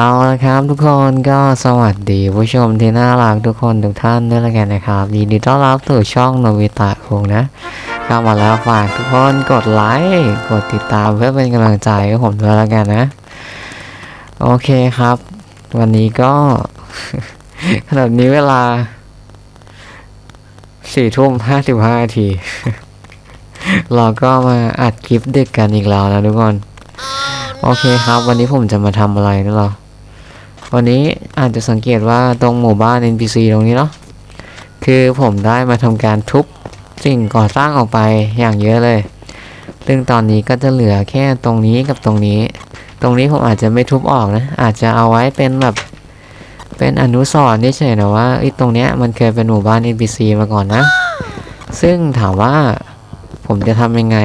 เอาละครับทุกคนก็สวัสดีผู้ชมที่น่ารักทุกคนทุกท่านด้วยละกันนะครับยินดีต้อนรับสู่ช่องโนวิตะคงนะเข้ามาแล้วฝากทุกคนกดไลค์กดติดตามเพื่อเป็นกำลังใจให้ผมด้วยละกันนะ โอเคครับ วันนี้ก็ขณะนี้เวลาสี่ทุ่มห้าสิบห้านาที เราก็มาอัดคลิปดึกกันอีกแล้วนะทุกคน โอเคครับ วันนี้ผมจะมาทำอะไรนะเรอ วันนี้อาจจะสังเกตว่าตรงหมู่บ้าน NPC ตรงนี้เนาะคือผมได้มาทำการทุบสิ่งก่อสร้างออกไปอย่างเยอะเลย ซึ่งตอนนี้ก็จะเหลือแค่ตรงนี้กับตรงนี้ ตรงนี้ผมอาจจะไม่ทุบออกนะ อาจจะเอาไว้เป็นแบบ เป็นอนุสรณ์เฉยๆนะว่าไอ้ตรงเนี้ยมันเคยเป็นหมู่บ้าน NPC มาก่อนนะ ซึ่งถามว่าผมจะทำยังไง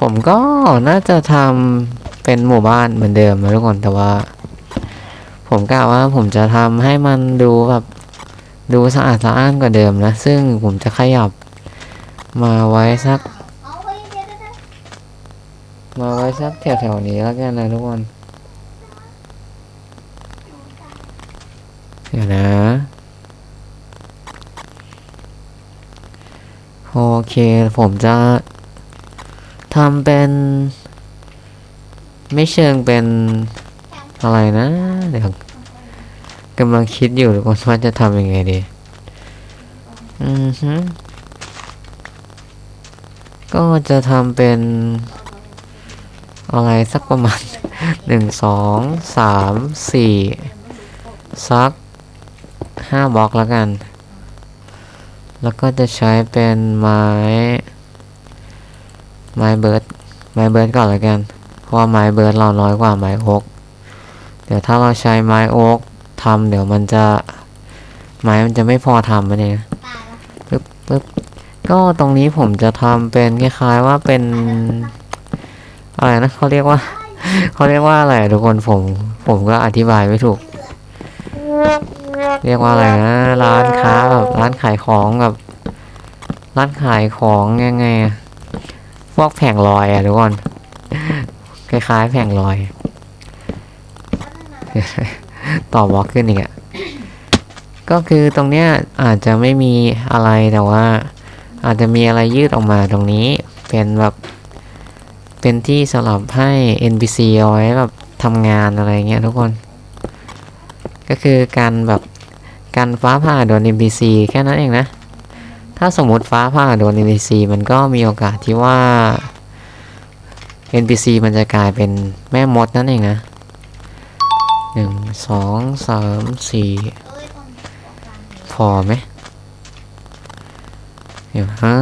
ผมก็น่าจะทำเป็นหมู่บ้านเหมือนเดิมนะทุกคนแต่ว่า ผมกะว่าผมจะทำให้มันดูแบบดูสะอาดสะอ้านกว่าเดิมนะ ซึ่งผมจะขยับมาไว้สัก มาไว้สักแถวๆนี้แล้วกันนะทุกคนเดี๋ยวนะ โอเคผมจะทำเป็น ไม่เชิงเป็น อะไรนะเดี๋ยวกำลังคิดอยู่ว่าจะทำยังไงดีอือฮึก็จะทำเป็นอะไรสักประมาณหนึ่งสองสามสี่สักห้าบล็อกแล้วกัน แล้วก็จะใช้เป็นไม้ ไม้เบิร์ดไม้เบิร์ดก่อนแล้วกัน เพราะว่าไม้เบิร์ดเราน้อยกว่าไม้โอ๊ก เดี๋ยวถ้าเราใช้ไม้โอ๊กทำเดี๋ยวมันจะไม้มันจะไม่พอทำมันเองปึ๊บปึ๊บก็ตรงนี้ผมจะทำเป็นคล้ายๆว่าเป็นอะไรนะเขาเรียกว่าเขาเรียกว่าอะไรอะทุกคนผม ผมก็อธิบายไม่ถูก เรียกว่าอะไรนะร้านค้าแบบร้านขายของแบบร้านขายของยังไงอะพวกแผงลอยอะทุกคนคล้ายๆแผงลอย ต่อบล็อกขึ้นอีกอะก็คือตรงเนี้ยอาจจะไม่มีอะไรแต่ว่า อาจจะมีอะไรยืดออกมาตรงนี้ เป็นแบบเป็นที่สำหรับให้ NPC เอาไว้แบบทำงานอะไรเงี้ยทุกคน ก็คือการแบบการฟ้าผ่าโดน NPC แค่นั้นเองนะ ถ้าสมมติฟ้าผ่าโดน NPC มันก็มีโอกาสที่ว่า NPC มันจะกลายเป็นแม่มดนั่นเองนะ หนึ่งสองสามสี่พอไหมเดี๋ยวฮะ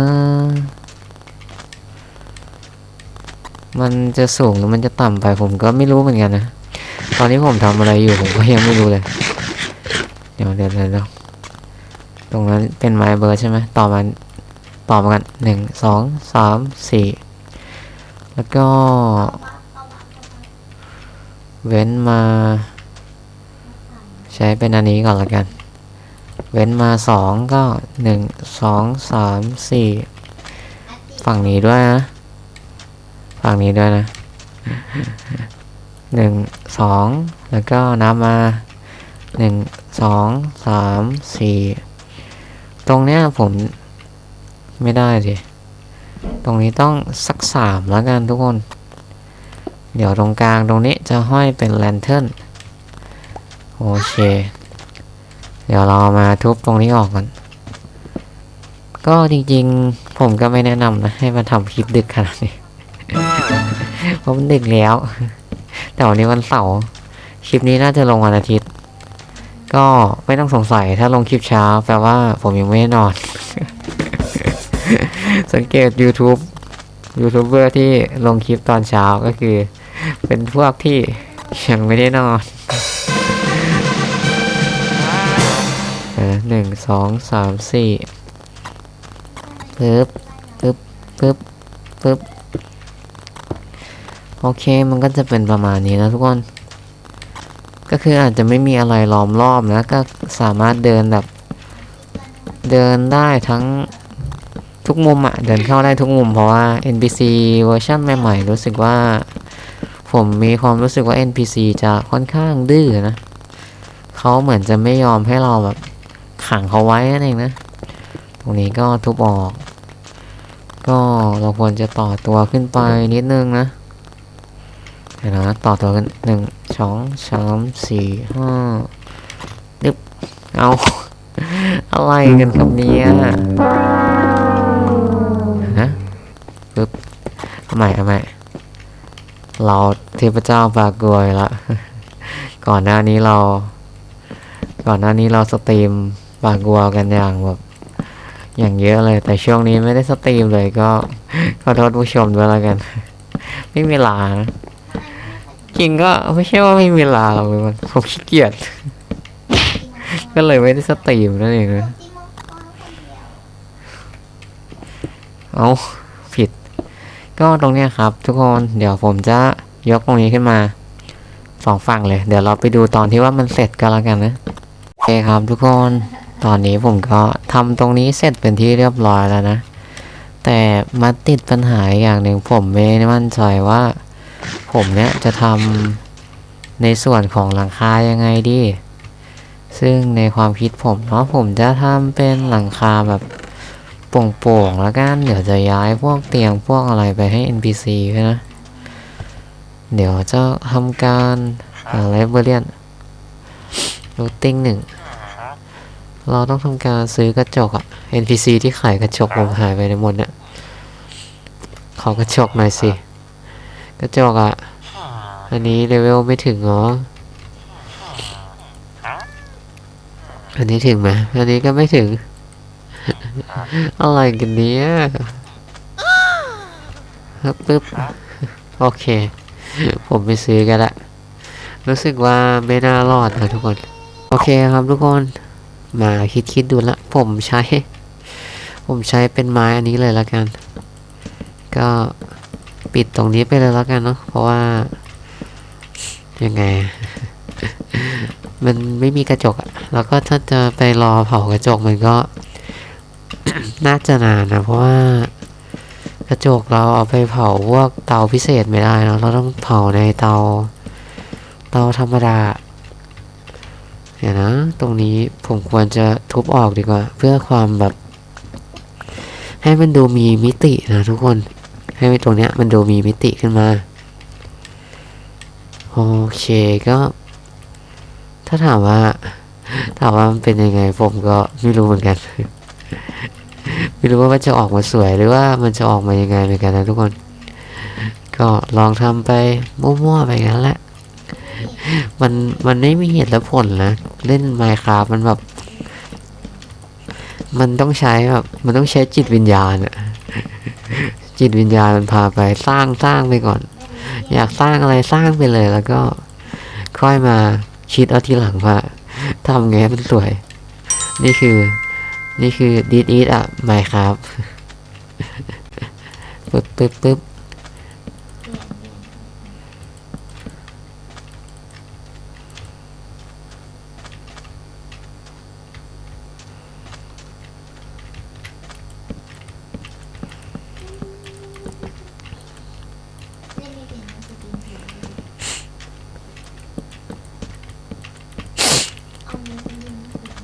มันจะสูงหรือมันจะต่ำไปผมก็ไม่รู้เหมือนกันนะ ตอนนี้ผมทำอะไรอยู่ผมก็ยังไม่รู้เลย เดี๋ยวเดี๋ยวเดี๋ยวเดี๋ยวตรงนั้นเป็นไม้เบอร์ใช่ไหมต่อมาต่อมากันหนึ่งสองสามสี่แล้วก็ เว้นมา ใช้เป็นอันนี้ก่อนละกัน เว้นมาสองก็หนึ่งสองสามสี่ฝั่งนี้ด้วยนะ ฝั่งนี้ด้วยนะหนึ่งสองแล้วก็นับมาหนึ่งสองสามสี่ตรงเนี้ยผมไม่ได้ดิตรงนี้ต้องสักสามแล้วกันทุกคน เดี๋ยวตรงกลางตรงนี้จะห้อยเป็นแลนเทิร์น โอเค เดี๋ยวเรามาทุบตรงนี้ออกก่อน ก็จริงๆ ผมก็ไม่แนะนำนะ ให้มาทำคลิปดึกขนาดนี้ เพราะมันดึกแล้ว แต่วันนี้วันเสาร์ คลิปนี้น่าจะลงวันอาทิตย์ ก็ไม่ต้องสงสัยถ้าลงคลิปเช้า แปลว่าผมยังไม่ได้นอน สังเกต YouTube ยูทูบเบอร์ที่ลงคลิปตอนเช้าก็คือ เป็นพวกที่ยังไม่ได้นอน อหนึ่งสองสามสี่ปึ๊บปึ๊บปึ๊บปึ๊บโอเคมันก็จะเป็นประมาณนี้นะทุกคน ก็คืออาจจะไม่มีอะไรล้อมรอบนะ ก็สามารถเดินแบบ เดินได้ทั้งทุกมุมอะเดินเข้าได้ทุกมุมเพราะว่า NPC เวอร์ชันใหม่ๆ รู้สึกว่า ผมมีความรู้สึกว่า NPC จะค่อนข้างดื้อนะ เขาเหมือนจะไม่ยอมให้เราแบบ ขังเขาไว้นั่นเองนะ ตรงนี้ก็ทุบออก ก็เราควรจะต่อตัวขึ้นไปนิดนึงนะเดี๋ยวนะต่อตัวกันหนึ่งสองสามสี่ห้าดึบเอา อะไรกันครับเนี่ยนะปึ๊บเอาใหม่เอาใหม่เราเทพเจ้าปากกวยละ ก่อนหน้านี้เรา ก่อนหน้านี้เราสตรีม ปากกัวกันอย่างแบบอย่างเยอะเลย แต่ช่วงนี้ไม่ได้สตรีมเลยก็ขอโทษผู้ชมด้วยแล้วกัน ไม่มีเวลานะจริงก็ไม่ใช่ว่าไม่มีเวลาหรอกมันผมขี้เกียจก็เลยไม่ได้สตรีมนั่นเองนะเอาผิด ก็ตรงเนี้ยครับ ทุกคนเดี๋ยวผมจะยกตรงนี้ขึ้นมาสองฝั่งเลย เดี๋ยวเราไปดูตอนที่ว่ามันเสร็จกันแล้วกันนะโอเคครับทุกคน ตอนนี้ผมก็ทำตรงนี้เสร็จเป็นที่เรียบร้อยแล้วนะ แต่มาติดปัญหาอย่างหนึ่งผมไม่มั่นใจว่า ผมเนี่ยจะทำในส่วนของหลังคายังไงดี ซึ่งในความคิดผมเนาะผมจะทำเป็นหลังคาแบบโป่งๆแล้วกัน เดี๋ยวจะย้ายพวกเตียงพวกอะไรไปให้ NPC ด้วยนะ เดี๋ยวจะทำการอะไรเบอร์เรียนรูทติ้งหนึ่ง เราต้องทำการซื้อกระจกอะ NPC ที่ขายกระจกผมหายไปในหมดเนี่ยขอกระจกหน่อยสิ กระจกอะอันนี้เลเวลไม่ถึงเหรออันนี้ถึงไหมอันนี้ก็ไม่ถึง อะไรกันเนี้ยปึ๊บ โอเค ผมไปซื้อกันละ รู้สึกว่าไม่น่ารอดนะทุกคน โอเคครับทุกคน มาคิดคิดดูละ ผมใช้ ผมใช้เป็นไม้อันนี้เลยละกัน ก็ปิดตรงนี้ไปเลยแล้วกันเนาะเพราะว่า ยังไง มันไม่มีกระจกอะแล้วก็ถ้าจะไปรอเผากระจกมันก็ น่าจะนานนะเพราะว่ากระจกเราเอาไปเผาพวกเตาพิเศษไม่ได้เนอะเราต้องเผาในเตาเตาธรรมดา ดี๋ยวนะ ตรงนี้ผมควรจะทุบออกดีกว่า เพื่อความแบบ ให้มันดูมีมิตินะทุกคน ให้ตรงเนี้ยมันดูมีมิติขึ้นมา โอเคก็ ถ้าถามว่า ถามว่ามันเป็นยังไง ผมก็ไม่รู้เหมือนกัน ไม่รู้ว่ามันจะออกมาสวยหรือว่ามันจะออกมายังไงเหมือนกันนะทุกคน ก็ลองทำไปมั่วๆไปงั้นแหละ มันมันไม่มีเหตุและผลนะ เล่นไมค์คราฟมันแบบ มันต้องใช้แบบ มันต้องใช้จิตวิญญาณอะจิตวิญญาณมันพาไปสร้างสร้างไปก่อน อยากสร้างอะไรสร้างไปเลย แล้วก็ค่อยมาคิดเอาทีหลังว่าทำไงให้มันสวย นี่คือ นี่คือดีดอีดอะไม่ครับปึ๊บปึ๊บปึ๊บ เล่นไม่เป็นนะสตรีมเสียงเอาเนื้อไปยิงไม่เป็น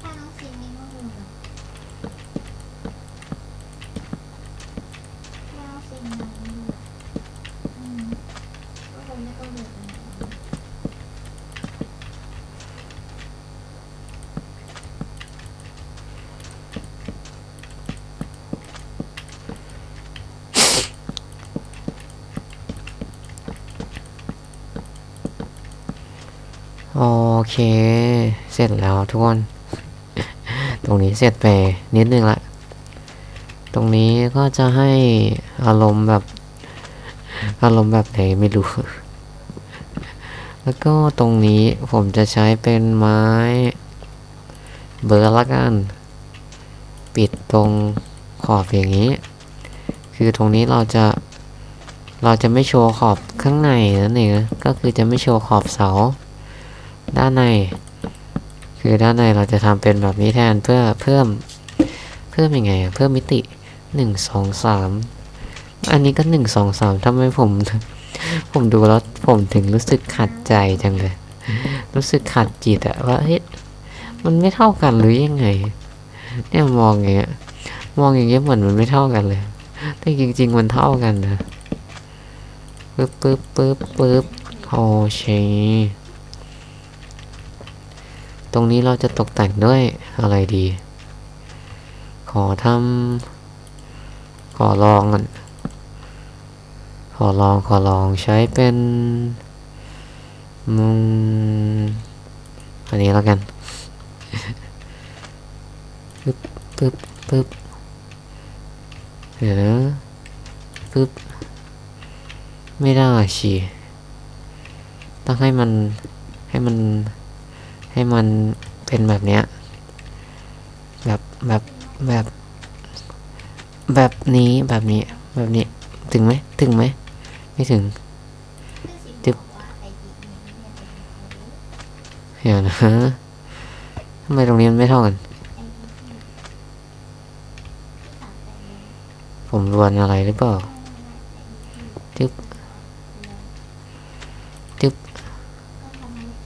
ถ้าน้องซิงนี่ก็คือแบบถ้าน้องซิงมานี่แบบอืมก็คงไม่ต้องเดือดร้อน โอ เค เสร็จแล้วทุกคน ตรงนี้เสร็จไปนิดนึงละ ตรงนี้ก็จะให้อารมณ์แบบ อารมณ์แบบไหนไม่รู้ แล้วก็ตรงนี้ผมจะใช้เป็นไม้ เบอร์ละกัน ปิดตรงขอบอย่างนี้ คือตรงนี้เราจะเราจะไม่โชว์ขอบข้างในนั่นเองก็คือจะไม่โชว์ขอบเสา ด้านใน คือด้านในเราจะทำเป็นแบบนี้แทนเพื่อเพิ่มเพิ่มยังไงเพิ่มมิติหนึ่งสองสามอันนี้ก็หนึ่งสองสามทำไมผม ผมดูแล้วผมถึงรู้สึกขัดใจจังเลย รู้สึกขัดจิตอะว่าเฮ้ยมันไม่เท่ากันหรือยังไง เนี่ยมองอย่างเงี้ยมองอย่างเงี้ยเหมือนมันไม่เท่ากันเลย แต่จริง ๆ มันเท่ากันนะปึ๊บปึ๊บปึ๊บปึ๊บโอเค ตรงนี้เราจะตกแต่งด้วยอะไรดี ขอทำขอลองก่อนขอลองขอลองใช้เป็นอืมอันนี้แล้วกันปึ๊บปึ๊บปึ๊บเดี๋ยวนะปึ๊บไม่ได้ชีต้องให้มันให้มัน ให้มันเป็นแบบเนี้ยแบบแบบแบบแบบนี้แบบนี้แบบนี้ถึงไหมถึงไหมไม่ถึงจึ๊บเดี๋ยวนะทำไมตรงนี้มันไม่เท่ากัน ผมรวนอะไรหรือเปล่าจึ๊บจึ๊บ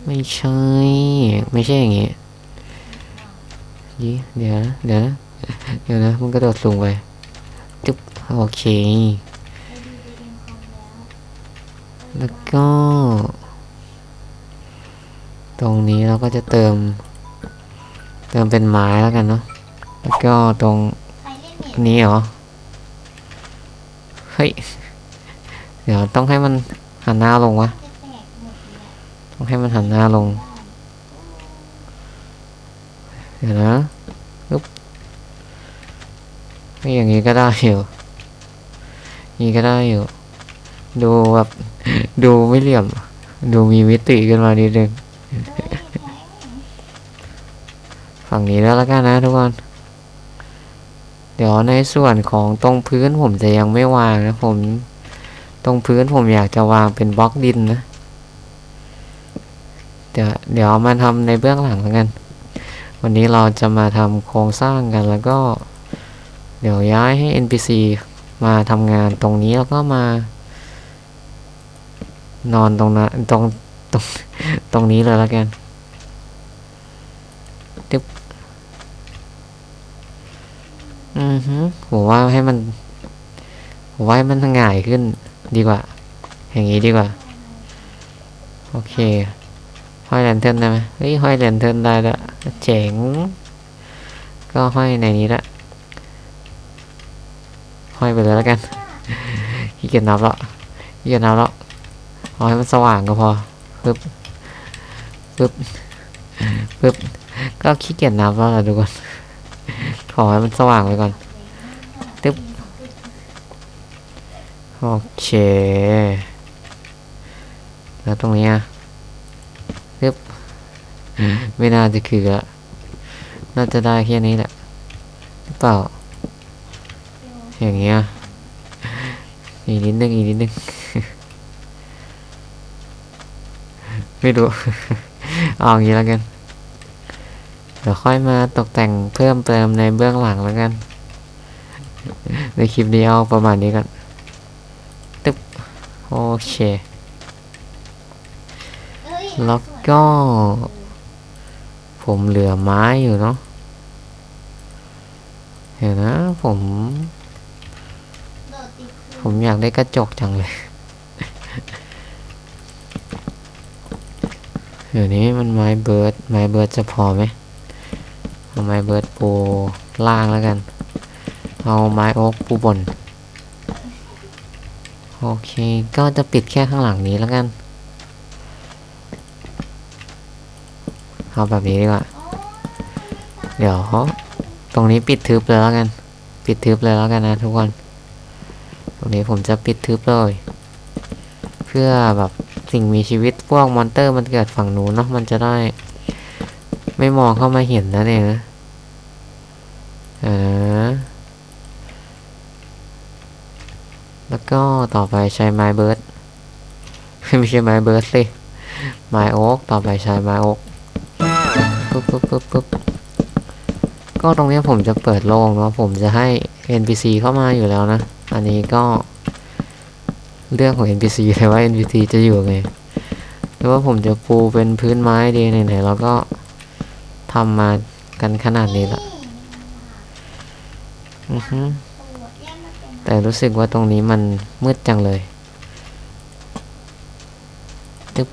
ไม่ใช่ ไม่ใช่อย่างงี้ยี่เดี๋ยวนะเดี๋ยวนะเดี๋ยวนะมันกระโดดสูงไปจึ๊บโอเค แล้วก็ ตรงนี้เราก็จะเติม เติมเป็นไม้แล้วกันเนาะแล้วก็ตรงนี้เหรอเฮ้ยเดี๋ยวต้องให้มันหันหน้าลงวะ ต้องให้มันหันหน้าลง เดี๋ยวนะปึ๊บไม่อย่างนี้ก็ได้อยู่องนี้ก็ได้อยู่ ดูแบบดูไม่เหลี่ยม ดูมีมิติขึ้นมานิดนึงฝั่งนี้แล้วละกันนะทุกคนเดี๋ยวในส่วนของตรงพื้นผมจะยังไม่วางนะผม ตรงพื้นผมอยากจะวางเป็นบล็อกดินนะ เดี๋ยวเดี๋ยวมาทำในเบื้องหลังแล้วกัน วันนี้เราจะมาทำโครงสร้างกันแล้วก็ เดี๋ยวย้ายให้ NPC มาทำงานตรงนี้แล้วก็มา นอนตรงนั้นตรงตรงตรงนี้เลยแล้วกันตึ๊บอือฮึผมว่าให้มันผมว่าให้มันง่ายขึ้นดีกว่า อย่างนี้ดีกว่า โอเค ห้อยแลนเทิร์นได้ไหมเฮ้ยห้อยแลนเทิร์นได้ละเจ๋ง ก็ห้อยในนี้ละห้อยไปเลยแล้วกันขี้เกียจนับแล้วขี้เกียจนับแล้วเอาให้มันสว่างก็พอปึ๊บปึ๊บปึ๊บก็ขี้เกียจนับแล้วล่ะทุกคนขอให้มันสว่างไปก่อนตึ๊บโอเค แล้วตรงนี้อะ ไม่น่าจะคือละน่าจะได้แค่นี้แหละหรือเปล่า อย่างเงี้ยอีกนิดนึงอีกนิดนึง ไม่รู้ เอาอย่างนี้แล้วกัน เดี๋ยวค่อยมาตกแต่งเพิ่มเติมในเบื้องหลังแล้วกัน ในคลิปนี้เอาประมาณนี้กันตึ๊บโอเคเอ้ยแล้วก็ ผมเหลือไม้อยู่เนาะเดี๋ยวนะผม ผมอยากได้กระจกจังเลยเดี๋ยวนี้มันไม้เบิร์ดไม้เบิร์ดจะพอไหมเอาไม้เบิร์ดปูล่างแล้วกัน เอาไม้โอ๊กปูบน โอเค ก็จะปิดแค่ข้างหลังนี้แล้วกัน เอาแบบนี้ดีกว่า เดี๋ยว ตรงนี้ปิดทึบเลยแล้วกัน ปิดทึบเลยแล้วกันนะทุกคน ตรงนี้ผมจะปิดทึบเลย เพื่อแบบสิ่งมีชีวิตพวกมอนเตอร์มันเกิดฝั่งนู้นเนาะ มันจะได้ ไม่มองเข้ามาเห็นนั่นเนะอ่าแล้วก็ต่อไปใช้ไม้เบิร์ดไม่ใช่ไม้เบิร์ดสิไม้โอ๊กต่อไปใช้ไม้โอ๊ก ปุ๊บปุ๊บปุ๊บก็ตรงนี้ผมจะเปิดโล่งเนาะผมจะให้ NPC เข้ามาอยู่แล้วนะ อันนี้ก็เรื่องของ NPC เลยว่า NPC จะอยู่ไงหรือว่าผมจะปูเป็นพื้นไม้ดีไหนๆเราก็ทำมากันขนาดนี้ละอือฮึแต่รู้สึกว่าตรงนี้มันมืดจังเลย ตึ๊บ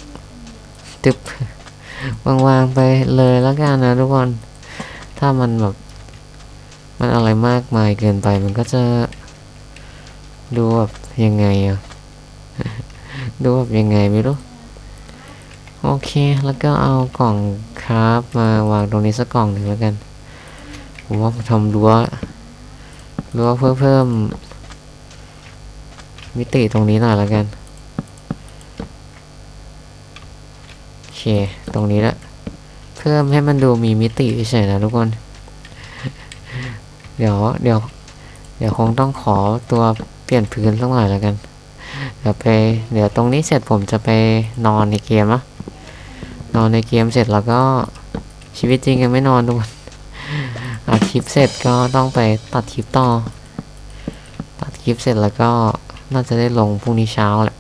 ตึ๊บ วางๆไปเลยแล้วกันนะทุกคน ถ้ามันแบบ มันอะไรมากมายเกินไปมันก็จะดูแบบยังไงอะดูแบบยังไงไม่รู้ โอเค แล้วก็เอากล่องคราฟมาวางตรงนี้สักกล่องหนึ่งแล้วกัน ผมว่าทำรั้วรั้วเพื่อเพิ่มมิติตรงนี้หน่อยแล้วกัน โอเค ตรงนี้ละ เพิ่มให้มันดูมีมิติเฉยนะทุกคน เดี๋ยว เดี๋ยว เดี๋ยวคงต้องขอตัวเปลี่ยนพื้นสักหน่อยแล้วกัน เดี๋ยวไป เดี๋ยวตรงนี้เสร็จผมจะไปนอนในเกมนะนอนในเกมเสร็จแล้วก็ชีวิตจริงยังไม่นอนทุกคนอัดคลิปเสร็จก็ต้องไปตัดคลิปต่อ ตัดคลิปเสร็จแล้วก็น่าจะได้ลงพรุ่งนี้เช้าแหละ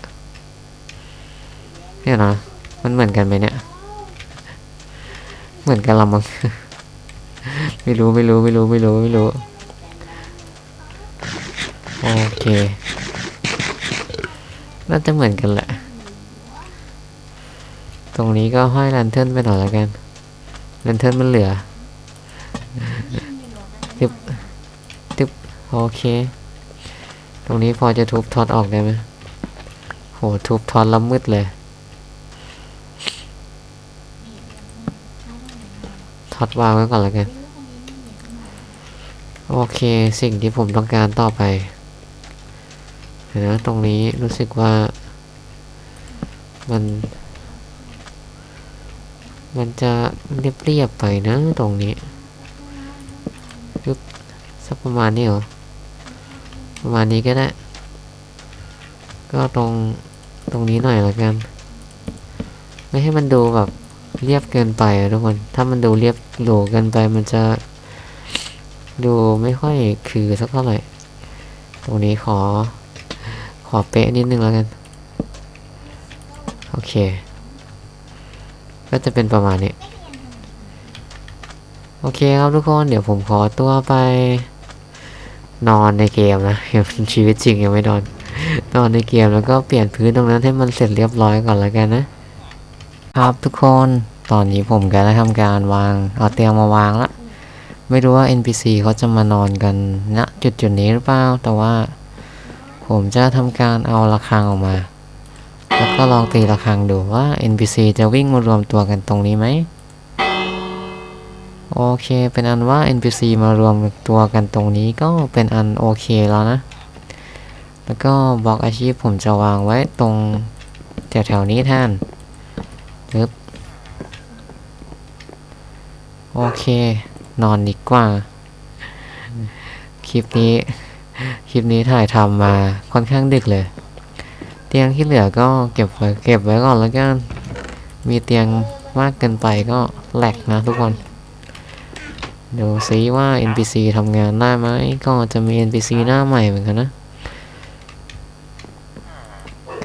เนี่ยนะ มันเหมือนกันไหมเนี่ย เหมือนกันละมั้ง ไม่รู้ไม่รู้ไม่รู้ไม่รู้ไม่รู้ โอเค น่าจะเหมือนกันแหละ ตรงนี้ก็ห้อยแลนเทิร์นไปหน่อยแล้วกันแลนเทิร์นมันเหลือตึ๊บตึ๊บโอเค ตรงนี้พอจะทุบทอตออกได้ไหมโหทุบทอตแล้วมืดเลย ท็อตวางไว้ก่อนแล้วกันโอเคสิ่งที่ผมต้องการต่อไปนะตรงนี้รู้สึกว่า มัน มันจะเรียบๆไปนะตรงนี้ปึ๊บสักประมาณนี้เหรอประมาณนี้ก็ได้ ก็ตรงตรงนี้หน่อยละกัน ไม่ให้มันดูแบบ เรียบเกินไปอะทุกคน ถ้ามันดูเรียบโหลเกินไปมันจะดูไม่ค่อยคือสักเท่าไหร่ ตรงนี้ขอ ขอเป๊ะนิดนึงแล้วกัน โอเค ก็จะเป็นประมาณนี้ โอเคครับทุกคน เดี๋ยวผมขอตัวไป นอนในเกมนะยังชีวิตจริงยังไม่นอน นอนในเกมแล้วก็เปลี่ยนพื้นตรงนั้นให้มันเสร็จเรียบร้อยก่อนแล้วกันนะ ครับทุกคนตอนนี้ผมก็ได้ทำการวาง เอาเตียงมาวางละ ไม่รู้ว่า NPC เขาจะมานอนกันณจุดจุดนี้หรือเปล่า แต่ว่า ผมจะทำการเอาระฆังออกมา แล้วก็ลองตีระฆังดูว่า NPC จะวิ่งมารวมตัวกันตรงนี้ไหม โอเคเป็นอันว่า NPC มารวมตัวกันตรงนี้ก็เป็นอันโอเคแล้วนะ แล้วก็บล็อกอาชีพผมจะวางไว้ตรงแถวๆนี้แทน ปึ๊บโอเค นอนดีกว่า คลิปนี้ คลิปนี้ถ่ายทำมาค่อนข้างดึกเลย เตียงที่เหลือก็เก็บไว้เก็บไว้ก่อนแล้วกัน มีเตียงมากเกินไปก็แหลกนะทุกคนเดูซิว่า NPC ทำงานได้ไหม ก็จะมี NPC หน้าใหม่เหมือนกันนะ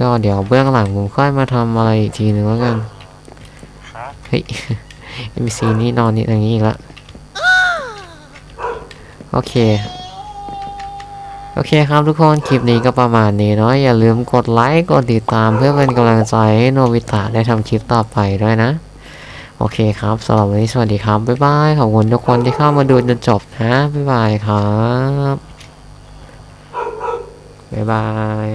ก็เดี๋ยวเบื้องหลังผมค่อยมาทำอะไรอีกทีหนึ่งแล้วกัน ฮ้ย NPC นี่นอนนี่อย่างนี้อีกแล้วโอเค โอเคครับทุกคน คลิปนี้ก็ประมาณนี้เนาะอย่าลืมกดไลค์กดติดตามเพื่อเป็นกำลังใจให้โนบิตะได้ทำคลิปต่อไปด้วยนะ โอเคครับสำหรับวันนี้สวัสดีครับ บ๊ายบาย ขอบคุณทุกคนที่เข้ามาดูจนจบนะ บ๊ายบายครับ บ๊ายบาย